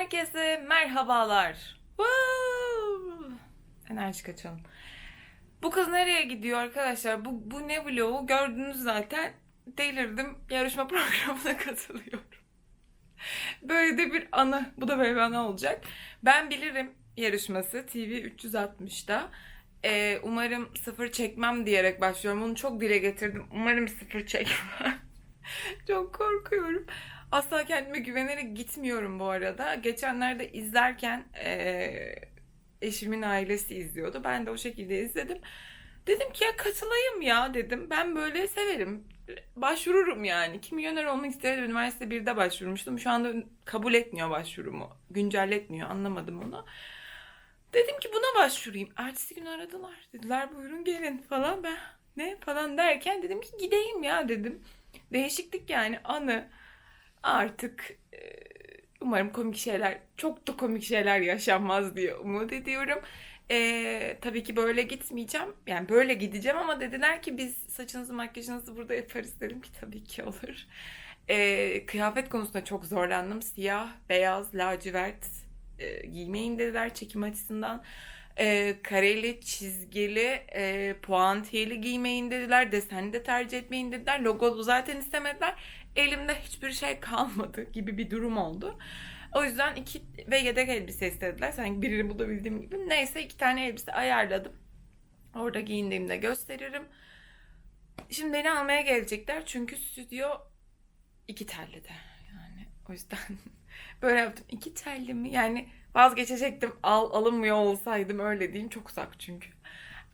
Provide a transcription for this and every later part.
Herkese merhabalar. Woo! Enerji kaçalım. Bu kız nereye gidiyor arkadaşlar? Bu, bu ne vlogu? Gördünüz zaten. Delirdim. Yarışma programına katılıyorum. Böyle de bir anı. Bu da böyle bir anı olacak. Ben bilirim yarışması TV 360'da. Ee, umarım sıfır çekmem diyerek başlıyorum. Bunu çok dile getirdim. Umarım sıfır çekmem. çok korkuyorum. Asla kendime güvenerek gitmiyorum bu arada. Geçenlerde izlerken eee, eşimin ailesi izliyordu. Ben de o şekilde izledim. Dedim ki ya katılayım ya dedim. Ben böyle severim. Başvururum yani. Kimyoner olmak istedim. Üniversite 1'de başvurmuştum. Şu anda kabul etmiyor başvurumu. Güncelletmiyor. Anlamadım onu. Dedim ki buna başvurayım. Ertesi gün aradılar. Dediler buyurun gelin falan. Ben ne falan derken dedim ki gideyim ya dedim. Değişiklik yani anı. Artık e, umarım komik şeyler, çok da komik şeyler yaşanmaz diye umut ediyorum. E, tabii ki böyle gitmeyeceğim. Yani böyle gideceğim ama dediler ki biz saçınızı makyajınızı burada yaparız dedim ki tabii ki olur. E, kıyafet konusunda çok zorlandım. Siyah, beyaz, lacivert e, giymeyin dediler çekim açısından. E, kareli, çizgili, e, puantiyeli giymeyin dediler. Desenli de tercih etmeyin dediler. Logolu zaten istemediler. Elimde hiçbir şey kalmadı gibi bir durum oldu. O yüzden iki ve yedek elbise istediler. Sanki birini bulabildiğim gibi. Neyse iki tane elbise ayarladım. Orada giyindiğimde gösteririm. Şimdi beni almaya gelecekler. Çünkü stüdyo iki telli de. Yani o yüzden böyle yaptım. İki telli mi? Yani vazgeçecektim. Al, alınmıyor olsaydım öyle diyeyim. Çok uzak çünkü.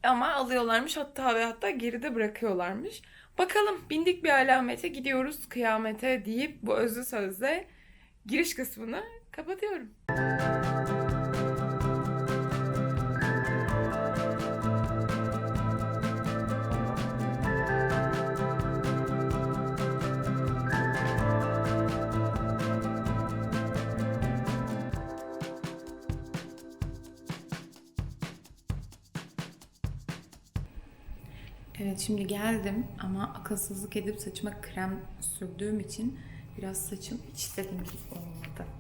Ama alıyorlarmış hatta ve hatta geride bırakıyorlarmış. Bakalım bindik bir alamete gidiyoruz kıyamete deyip bu özlü sözle giriş kısmını kapatıyorum. Evet şimdi geldim ama akılsızlık edip saçıma krem sürdüğüm için biraz saçım hiç istediğim gibi olmadı.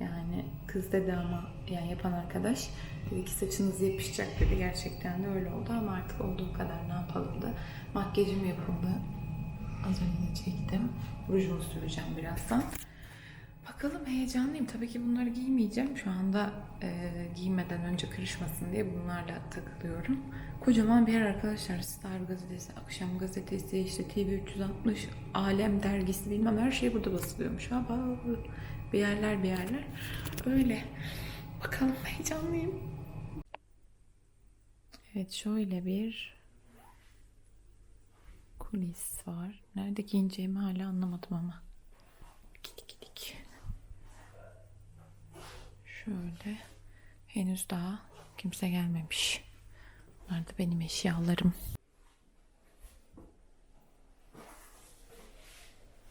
Yani kız dedi ama yani yapan arkadaş dedi ki saçınız yapışacak dedi. Gerçekten de öyle oldu ama artık olduğu kadar ne yapalım da makyajım yapıldı. Az önce çektim. Rujumu süreceğim birazdan. Bakalım heyecanlıyım. Tabii ki bunları giymeyeceğim. Şu anda e, giymeden önce kırışmasın diye bunlarla takılıyorum. Kocaman bir yer arkadaşlar. Star gazetesi, Akşam gazetesi, işte TV 360, Alem dergisi bilmem her şey burada basılıyormuş. Ha, bir yerler bir yerler. Öyle. Bakalım heyecanlıyım. Evet şöyle bir kulis var. Nerede giyineceğimi hala anlamadım ama. Şöyle. Henüz daha kimse gelmemiş. Bunlar da benim eşyalarım.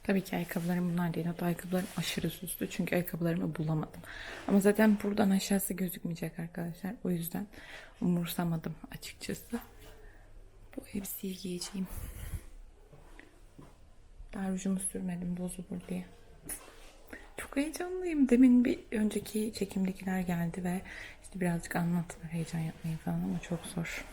Tabii ki ayakkabılarım bunlar değil. Hatta ayakkabılarım aşırı süslü. Çünkü ayakkabılarımı bulamadım. Ama zaten buradan aşağısı gözükmeyecek arkadaşlar. O yüzden umursamadım açıkçası. Bu elbiseyi giyeceğim. Daha rujumu sürmedim bozulur diye. Heyecanlıyım. Demin bir önceki çekimdekiler geldi ve işte birazcık anlattılar heyecan yapmayı falan ama çok zor.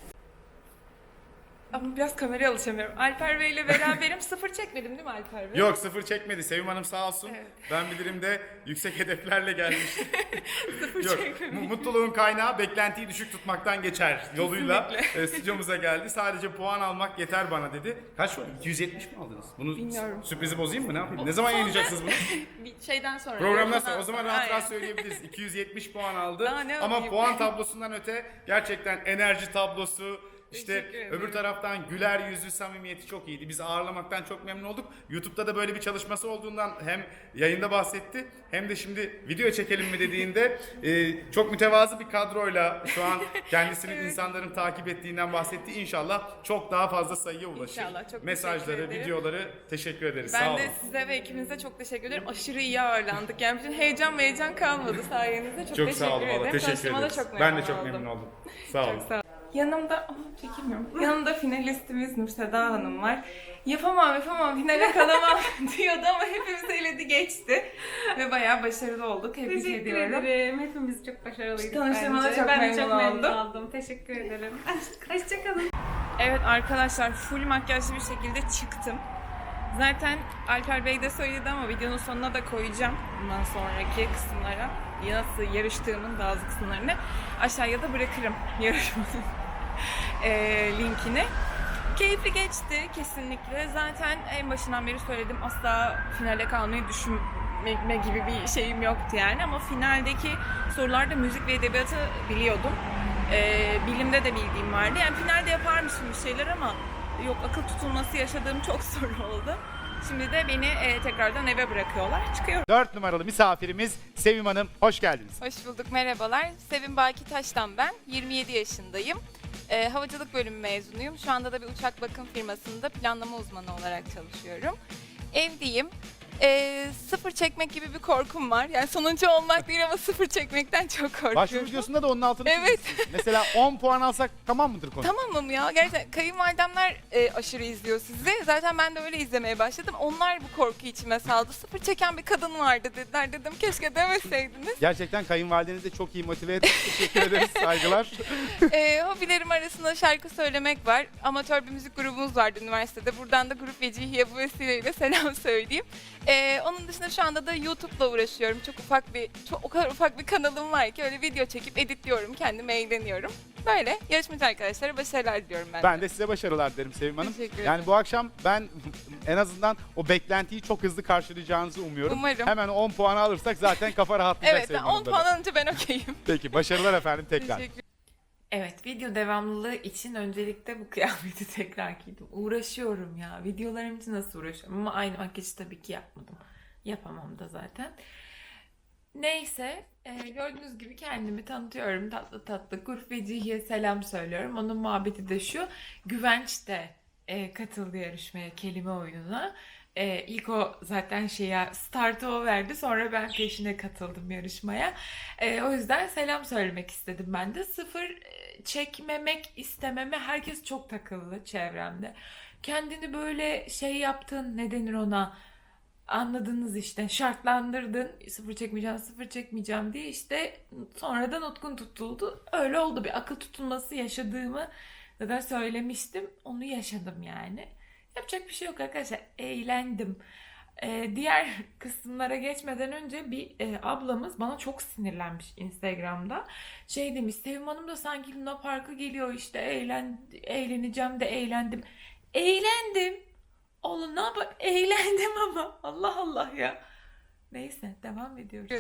Ama biraz kameraya alışamıyorum. Alper Bey ile beraberim. Sıfır çekmedim değil mi Alper Bey? Yok sıfır çekmedi. Sevim Hanım sağ olsun. Evet. Ben bilirim de yüksek hedeflerle gelmiş. Sıfır Yok çekmedim. mu- mutluluğun kaynağı beklentiyi düşük tutmaktan geçer yoluyla e, stüdyomuza geldi. Sadece puan almak yeter bana dedi. Kaç var? 270 mi aldınız? Bunu Bilmiyorum. sürprizi bozayım mı? Ne yapayım? Ne zaman yayınlayacaksınız bunu? Bir şeyden sonra. Programdan sonra. O zaman rahat rahat söyleyebiliriz. 270 puan aldı. Daha ne Ama yapayım? puan tablosundan öte gerçekten enerji tablosu, işte öbür taraftan güler yüzü samimiyeti çok iyiydi. Biz ağırlamaktan çok memnun olduk. YouTube'da da böyle bir çalışması olduğundan hem yayında bahsetti hem de şimdi video çekelim mi dediğinde e, çok mütevazı bir kadroyla şu an kendisinin insanların takip ettiğinden bahsetti. İnşallah çok daha fazla sayıya ulaşır. İnşallah, çok Mesajları, teşekkür ederim. videoları teşekkür ederiz. Sağ Ben olun. de size ve ekibinize çok teşekkür ederim. Aşırı iyi ağırlandık. Yani bütün heyecan heyecan kalmadı sayenizde. Çok, Çok teşekkür sağ olun ederim. Teşekkür Tanıştığıma da ederiz. çok ben de çok oldum. memnun oldum. Sağ olun. Çok sağ Yanımda, Aa, çekemiyorum. Yanımda finalistimiz Nurseda Hanım var. Yapamam yapamam finale kalamam diyordu ama hepimiz eledi geçti. Ve bayağı başarılı olduk. Tebrik Teşekkür ediyorum. ederim. Hepimiz çok başarılıydık Tanıştığıma da bence. çok ben de memnun çok memnun oldum. oldum. Teşekkür ederim. Hoşçakalın. Evet arkadaşlar full makyajlı bir şekilde çıktım. Zaten Alper Bey de söyledi ama videonun sonuna da koyacağım bundan sonraki kısımlara. Nasıl yarıştığımın bazı kısımlarını aşağıya da bırakırım yarışmanın eee, linkini. Keyifli geçti kesinlikle. Zaten en başından beri söyledim asla finale kalmayı düşünme gibi bir şeyim yoktu yani. Ama finaldeki sorularda müzik ve edebiyatı biliyordum. Ee, bilimde de bildiğim vardı. Yani finalde yaparmışım bir şeyler ama yok akıl tutulması yaşadığım çok soru oldu. Şimdi de beni e, tekrardan eve bırakıyorlar. Çıkıyorum. 4 numaralı misafirimiz Sevim Hanım hoş geldiniz. Hoş bulduk, merhabalar. Sevim Baki Taş'tan ben. 27 yaşındayım. Ee, havacılık bölümü mezunuyum. Şu anda da bir uçak bakım firmasında planlama uzmanı olarak çalışıyorum. Evliyim. Ee, sıfır çekmek gibi bir korkum var. Yani sonuncu olmak değil ama sıfır çekmekten çok korkuyorum. Başvuru videosunda da onun altını Evet. Mesela 10 puan alsak tamam mıdır konu? Tamam mı ya? Gerçekten kayınvalidemler e, aşırı izliyor sizi. Zaten ben de öyle izlemeye başladım. Onlar bu korku içime saldı. Sıfır çeken bir kadın vardı dediler. Dedim keşke demeseydiniz. Gerçekten kayınvalidenizi de çok iyi motive etmiş. Teşekkür ederiz. Saygılar. e, hobilerim arasında şarkı söylemek var. Amatör bir müzik grubumuz vardı üniversitede. Buradan da Grup Vecihiye bu vesileyle selam söyleyeyim. E, onun dışında şu anda da YouTube'la uğraşıyorum. Çok ufak bir, çok, o kadar ufak bir kanalım var ki öyle video çekip editliyorum. Kendim eğleniyorum. Böyle yarışmacı arkadaşlara başarılar diliyorum ben. de. Ben de size başarılar derim Sevim Hanım. Teşekkür ederim. Yani bu akşam ben en azından o beklentiyi çok hızlı karşılayacağınızı umuyorum. Umarım. Hemen 10 puanı alırsak zaten kafa rahatlayacak Evet, Sevim 10 Hanım'da da. puan alınca ben okeyim. Peki başarılar efendim tekrar. Teşekkür Evet, video devamlılığı için öncelikle bu kıyafeti tekrar giydim. Uğraşıyorum ya. Videolarım için nasıl uğraşıyorum ama aynı makyajı tabii ki yapmadım. Yapamam da zaten. Neyse, e, gördüğünüz gibi kendimi tanıtıyorum. Tatlı tatlı Grup Vecihi'ye selam söylüyorum. Onun muhabbeti de şu. Güvenç de e, katıldı yarışmaya, kelime oyununa. E, ilk o zaten şeye startı o verdi. Sonra ben peşine katıldım yarışmaya. E, o yüzden selam söylemek istedim ben de. Sıfır e, çekmemek istememe herkes çok takıldı çevremde. Kendini böyle şey yaptın ne denir ona anladınız işte şartlandırdın sıfır çekmeyeceğim sıfır çekmeyeceğim diye işte sonradan utkun tutuldu. Öyle oldu bir akıl tutulması yaşadığımı zaten söylemiştim onu yaşadım yani. Yapacak bir şey yok arkadaşlar eğlendim. Ee, diğer kısımlara geçmeden önce bir e, ablamız bana çok sinirlenmiş Instagram'da. Şey demiş Sevim Hanım da sanki Luna Park'a geliyor işte eğlen, eğleneceğim de eğlendim. Eğlendim. Oğlum ne yapayım? Eğlendim ama. Allah Allah ya. Neyse devam ediyoruz.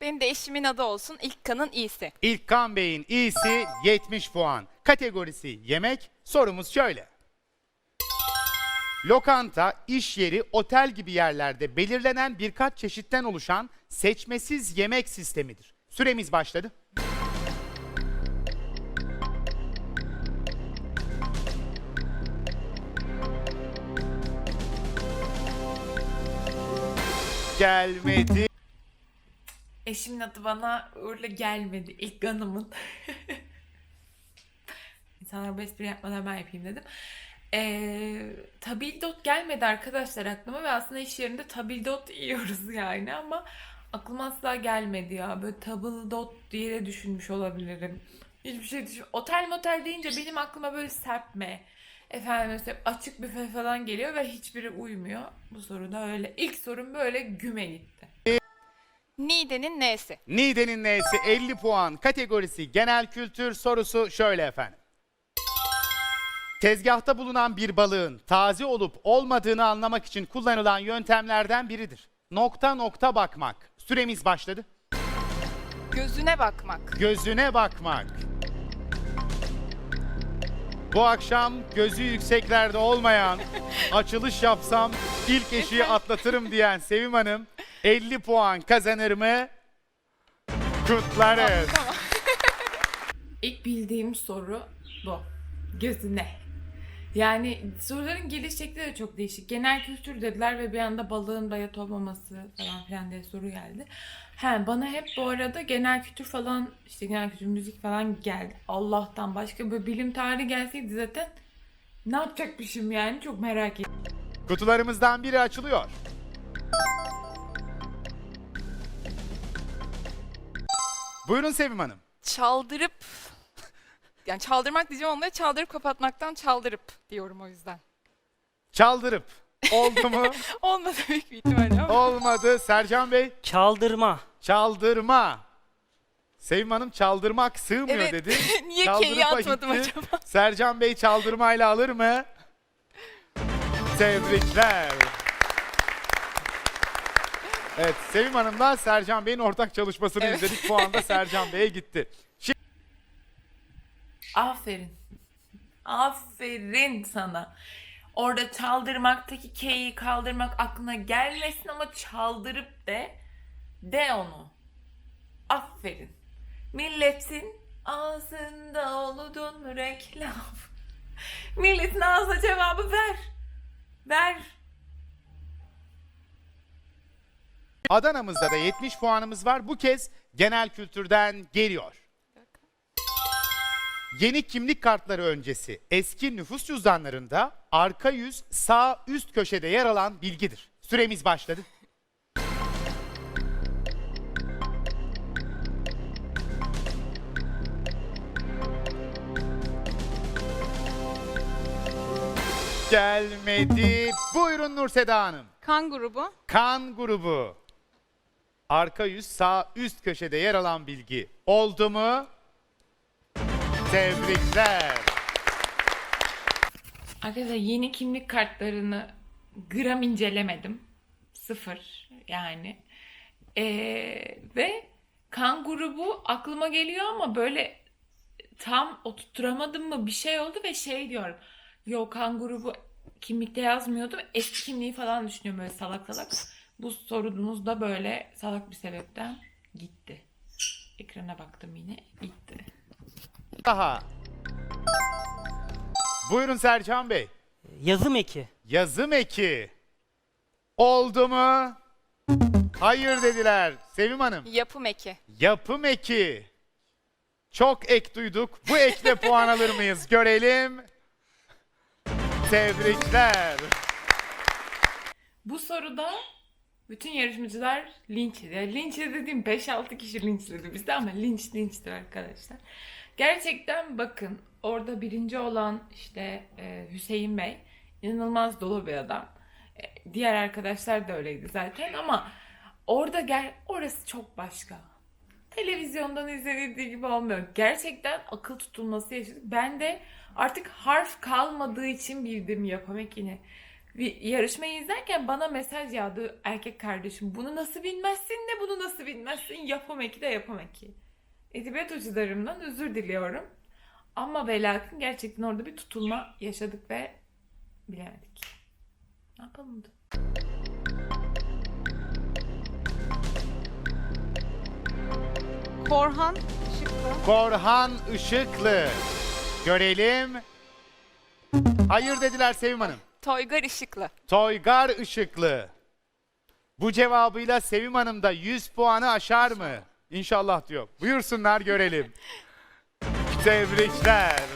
Benim de eşimin adı olsun. İlk kanın iyisi. İlkan Bey'in iyisi 70 puan. Kategorisi yemek. Sorumuz şöyle. Lokanta, iş yeri, otel gibi yerlerde belirlenen birkaç çeşitten oluşan seçmesiz yemek sistemidir. Süremiz başladı. Gelmedi. Eşimin adı bana öyle gelmedi. İlk kanımın. İnsanlar bu espri yapmadan ben yapayım dedim. Ee, tabildot gelmedi arkadaşlar aklıma ve aslında iş yerinde tabildot yiyoruz yani ama aklıma asla gelmedi ya. Böyle tabildot diye de düşünmüş olabilirim. Hiçbir şey düşün. Otel motel deyince benim aklıma böyle serpme. Efendim mesela açık büfe falan geliyor ve hiçbiri uymuyor. Bu soruda öyle. İlk sorum böyle güme gitti. Niğde'nin nesi? Niğde'nin neyse 50 puan kategorisi genel kültür sorusu şöyle efendim. Tezgahta bulunan bir balığın taze olup olmadığını anlamak için kullanılan yöntemlerden biridir. Nokta nokta bakmak. Süremiz başladı. Gözüne bakmak. Gözüne bakmak. Bu akşam gözü yükseklerde olmayan, açılış yapsam ilk eşiği atlatırım diyen Sevim Hanım 50 puan kazanır mı? Kutlarız. İlk bildiğim soru bu. Gözüne. Yani soruların geliş şekli de çok değişik. Genel kültür dediler ve bir anda balığın bayat olmaması falan filan diye soru geldi. He, bana hep bu arada genel kültür falan işte genel kültür müzik falan geldi. Allah'tan başka böyle bilim tarihi gelseydi zaten ne yapacakmışım yani çok merak ettim. Kutularımızdan biri açılıyor. Buyurun Sevim Hanım. çaldırıp yani çaldırmak diyeceğim onları çaldırıp kapatmaktan çaldırıp diyorum o yüzden. Çaldırıp. Oldu mu? Olmadı büyük bir ihtimalle ama. Olmadı. Sercan Bey. Çaldırma. Çaldırma. Sevim Hanım çaldırmak sığmıyor Evet. dedi. Niye Çaldırıpa K'yi atmadım gitti. acaba? Sercan Bey çaldırmayla alır mı? Tebrikler. Evet Sevim Hanım'la Sercan Bey'in ortak çalışmasını Evet. izledik. Puan da Sercan Bey'e gitti. Aferin. Aferin sana. Orada çaldırmaktaki K'yi kaldırmak aklına gelmesin ama çaldırıp de de onu. Aferin. Milletin ağzında oludun reklam. Milletin ağzına cevabı ver. Ver. Adana'mızda da 70 puanımız var. Bu kez genel kültürden geliyor. Yeni kimlik kartları öncesi eski nüfus cüzdanlarında arka yüz sağ üst köşede yer alan bilgidir. Süremiz başladı. Gelmedi. Buyurun Nurseda Hanım. Kan grubu. Kan grubu. Arka yüz sağ üst köşede yer alan bilgi. Oldu mu? Tebrikler. Arkadaşlar yeni kimlik kartlarını gram incelemedim. Sıfır yani. Ee, ve kan grubu aklıma geliyor ama böyle tam oturtturamadım mı bir şey oldu ve şey diyorum. Yok kan grubu kimlikte yazmıyordu. Eski kimliği falan düşünüyorum böyle salak salak. Bu sorunuz da böyle salak bir sebepten gitti. Ekrana baktım yine gitti. Daha. Buyurun Sercan Bey. Yazım eki. Yazım eki. Oldu mu? Hayır dediler. Sevim Hanım. Yapım eki. Yapım eki. Çok ek duyduk. Bu ekle puan alır mıyız? Görelim. Tebrikler. Bu soruda bütün yarışmacılar linç ediyor. Yani linç dediğim 5-6 kişi linçledi bizde ama linç linçtir arkadaşlar. Gerçekten bakın orada birinci olan işte e, Hüseyin Bey inanılmaz dolu bir adam. E, diğer arkadaşlar da öyleydi zaten ama orada gel orası çok başka. Televizyondan izlenildiği gibi olmuyor. Gerçekten akıl tutulması yaşadık. Ben de artık harf kalmadığı için bildim yapamak yine bir yarışmayı izlerken bana mesaj yağdı erkek kardeşim. Bunu nasıl bilmezsin de bunu nasıl bilmezsin yapam eki de yapam eki. Edebiyat hocalarımdan özür diliyorum. Ama ve lakin gerçekten orada bir tutulma yaşadık ve bilemedik. Ne yapalım da? Korhan Işıklı. Korhan Işıklı. Görelim. Hayır dediler Sevim Hanım. Toygar Işıklı. Toygar Işıklı. Bu cevabıyla Sevim Hanım da 100 puanı aşar mı? İnşallah diyor. Buyursunlar görelim. Tebrikler.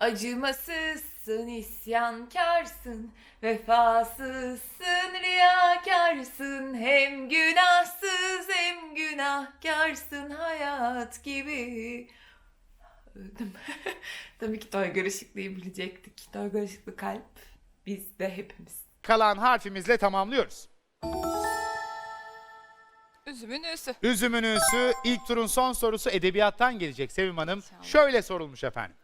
Acımasızsın, isyankarsın, vefasızsın, riyakarsın, hem günahsız hem günahkarsın hayat gibi. Öldüm. Tabii ki Toygar Işıklı'yı bilecektik. Toygar Işıklı kalp bizde hepimiz. Kalan harfimizle tamamlıyoruz. Üzümün üsü. Üzümün üssü ilk turun son sorusu edebiyattan gelecek Sevim Hanım. İnşallah. Şöyle sorulmuş efendim.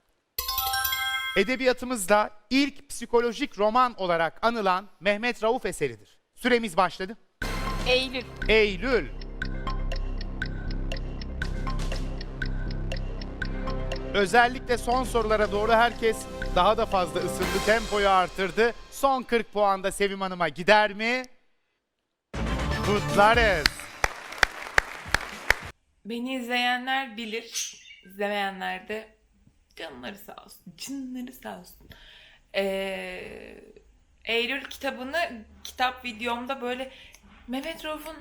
Edebiyatımızda ilk psikolojik roman olarak anılan Mehmet Rauf eseridir. Süremiz başladı. Eylül. Eylül. Özellikle son sorulara doğru herkes daha da fazla ısındı, tempoyu artırdı. Son 40 puanda Sevim Hanım'a gider mi? Kutlarız. Beni izleyenler bilir, izlemeyenler de Canları sağ olsun. Canları sağ olsun. Ee, Eylül kitabını kitap videomda böyle Mehmet Rauf'un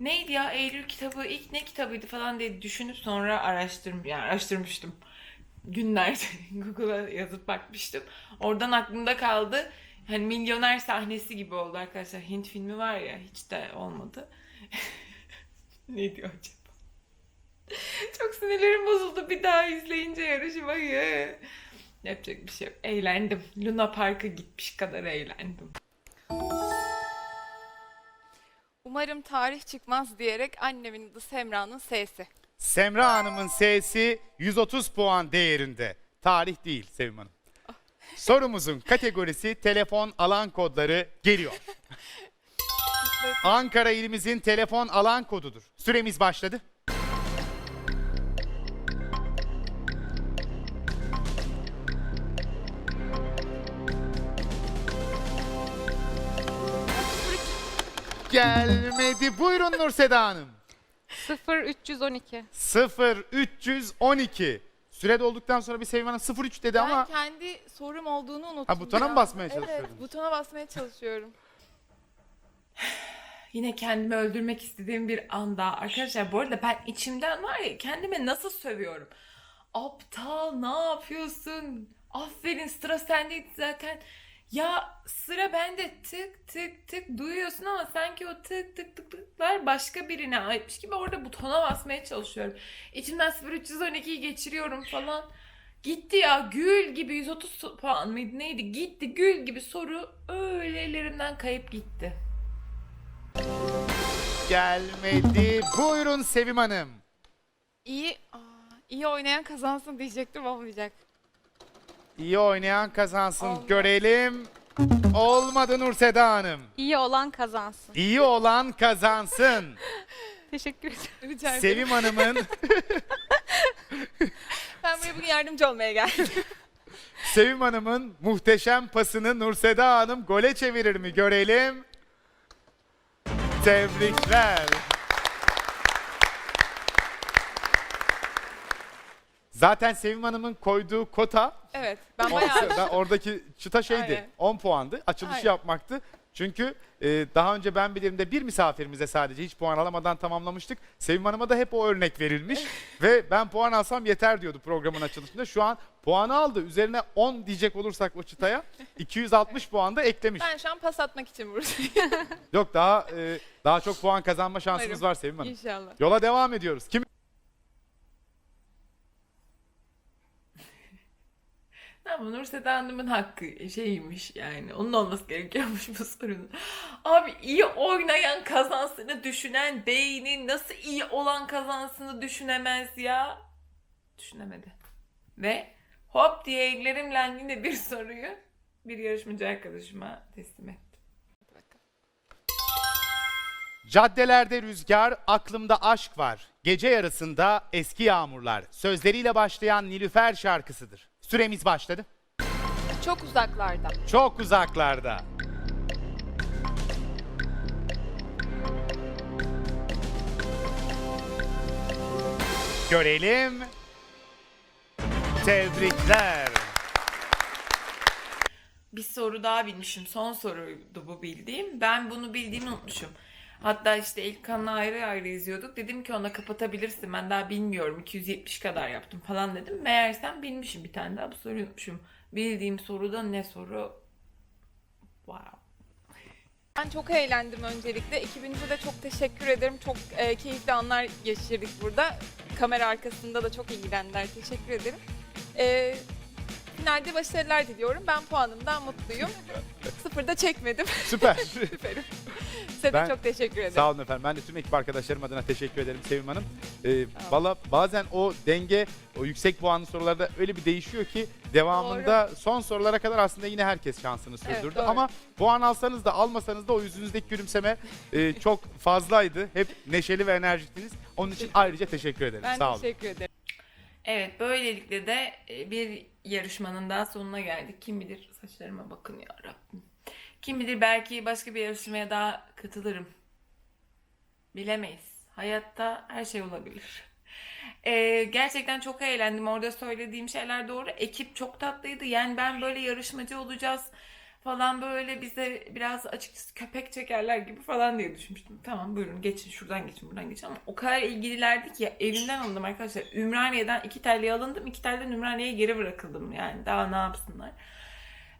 neydi ya Eylül kitabı ilk ne kitabıydı falan diye düşünüp sonra araştırm yani araştırmıştım. Günlerce Google'a yazıp bakmıştım. Oradan aklımda kaldı. Hani milyoner sahnesi gibi oldu arkadaşlar. Hint filmi var ya hiç de olmadı. ne diyor acaba? Çok sinirlerim bozuldu bir daha izleyince yarışmayı. Yapacak bir şey yok. Eğlendim. Luna Park'a gitmiş kadar eğlendim. Umarım tarih çıkmaz diyerek annemin adı Semra'nın S'si. Semra Hanım'ın S'si 130 puan değerinde. Tarih değil Sevim Hanım. Sorumuzun kategorisi telefon alan kodları geliyor. Ankara ilimizin telefon alan kodudur. Süremiz başladı. Gelmedi. Buyurun Nurseda Hanım. 0312. 0312. Süre dolduktan sonra bir Sevim Hanım 03 dedi Ben ama kendi sorum olduğunu unuttum. Ha, butona ya. mı basmaya Evet, çalışıyordun? butona basmaya çalışıyorum. Yine kendimi öldürmek istediğim bir anda. Arkadaşlar bu arada ben içimden var ya kendime nasıl sövüyorum. Aptal ne yapıyorsun? Aferin sıra sendeydi zaten. Ya sıra bende tık tık tık duyuyorsun ama sanki o tık tık tık tıklar başka birine aitmiş gibi orada butona basmaya çalışıyorum. İçimden 0312'yi geçiriyorum falan. Gitti ya gül gibi 130 puan mıydı neydi gitti gül gibi soru öyle ellerimden kayıp gitti. gelmedi. Buyurun Sevim Hanım. İyi, aa, iyi oynayan kazansın diyecektim olmayacak. İyi oynayan kazansın Olmadı. görelim. Olmadı Nurseda Hanım. İyi olan kazansın. İyi olan kazansın. Teşekkür ederim. Rica ederim. Sevim Hanım'ın Ben buraya bugün yardımcı olmaya geldim. Sevim Hanım'ın muhteşem pasını Nurseda Hanım gole çevirir mi görelim. Tebrikler. Zaten Sevim Hanım'ın koyduğu kota evet, ben bayağı... da- oradaki çıta şeydi. Aynen. 10 puandı. Açılışı Aynen. yapmaktı. Çünkü e, daha önce ben bilirimde bir misafirimize sadece hiç puan alamadan tamamlamıştık. Sevim Hanım'a da hep o örnek verilmiş. Ve ben puan alsam yeter diyordu programın açılışında. Şu an puanı aldı. Üzerine 10 diyecek olursak o çıtaya 260 puan da eklemiş. Ben şu an pas atmak için buradayım. Yok daha e, daha çok puan kazanma şansınız Umarım. var Sevim Hanım. İnşallah. Yola devam ediyoruz. Kim Ama Nurseda Hanım'ın hakkı şeymiş yani. Onun olması gerekiyormuş bu sorunun. Abi iyi oynayan kazansını düşünen beyni nasıl iyi olan kazansını düşünemez ya? Düşünemedi. Ve hop diye ellerimle yine bir soruyu bir yarışmacı arkadaşıma teslim ettim. Caddelerde rüzgar, aklımda aşk var. Gece yarısında eski yağmurlar. Sözleriyle başlayan Nilüfer şarkısıdır. Süremiz başladı. Çok uzaklarda. Çok uzaklarda. Görelim. Tebrikler. Bir soru daha bilmişim. Son soruydu bu bildiğim. Ben bunu bildiğimi unutmuşum. Hatta işte ilk kanlı ayrı ayrı izliyorduk. Dedim ki ona kapatabilirsin. Ben daha bilmiyorum. 270 kadar yaptım falan dedim. Meğersem bilmişim bir tane daha. Bu soruyu unutmuşum. Bildiğim soruda ne soru? Wow. Ben çok eğlendim öncelikle. Ekibinize de çok teşekkür ederim. Çok e, keyifli anlar geçirdik burada. Kamera arkasında da çok ilgilendiler. Teşekkür ederim. E, finalde başarılar diliyorum. Ben puanımdan mutluyum. Sıfırda çekmedim. Süper. Süperim. Size Ben- de çok teşekkür ederim. Sağ olun efendim. Ben de tüm ekip arkadaşlarım adına teşekkür ederim Sevim Hanım. Ee, valla bazen o denge, o yüksek puanlı sorularda öyle bir değişiyor ki devamında son sorulara kadar aslında yine herkes şansını Evet, sürdürdü. doğru. Ama puan alsanız da almasanız da o yüzünüzdeki gülümseme e, çok fazlaydı. Hep neşeli ve enerjiktiniz. Onun için ayrıca teşekkür ederim. ben Sağ olun. teşekkür ederim. Evet böylelikle de e, bir yarışmanın daha sonuna geldik. Kim bilir saçlarıma bakın ya Rabbim. Kim bilir belki başka bir yarışmaya daha katılırım. Bilemeyiz. Hayatta her şey olabilir. Ee, gerçekten çok eğlendim. Orada söylediğim şeyler doğru. Ekip çok tatlıydı. Yani ben böyle yarışmacı olacağız falan böyle bize biraz açıkçası köpek çekerler gibi falan diye düşünmüştüm. Tamam buyurun geçin şuradan geçin buradan geçin ama o kadar ilgililerdi ki evimden alındım arkadaşlar. Ümraniye'den iki telliye alındım. iki telden Ümraniye'ye geri bırakıldım yani daha ne yapsınlar.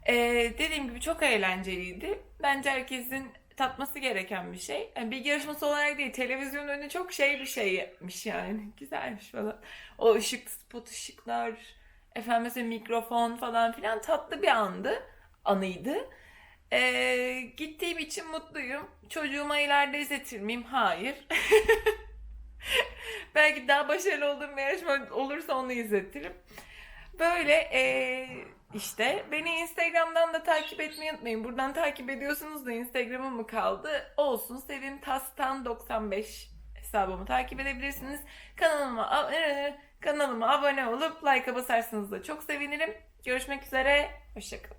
Ee, dediğim gibi çok eğlenceliydi. Bence herkesin tatması gereken bir şey. Yani bilgi yarışması olarak değil, televizyon önü çok şey bir şey yapmış yani. Güzelmiş falan. O ışık, spot ışıklar, efendim mesela mikrofon falan filan tatlı bir andı, anıydı. Ee, gittiğim için mutluyum. Çocuğuma ileride izletir miyim? Hayır. Belki daha başarılı olduğum bir yarışma olursa onu izletirim. Böyle eee, işte beni Instagram'dan da takip etmeyi unutmayın. Buradan takip ediyorsunuz da Instagram'ım mı kaldı? Olsun. Sevim Tastan 95 hesabımı takip edebilirsiniz. Kanalıma a- kanalıma abone olup like'a basarsanız da çok sevinirim. Görüşmek üzere. Hoşçakalın.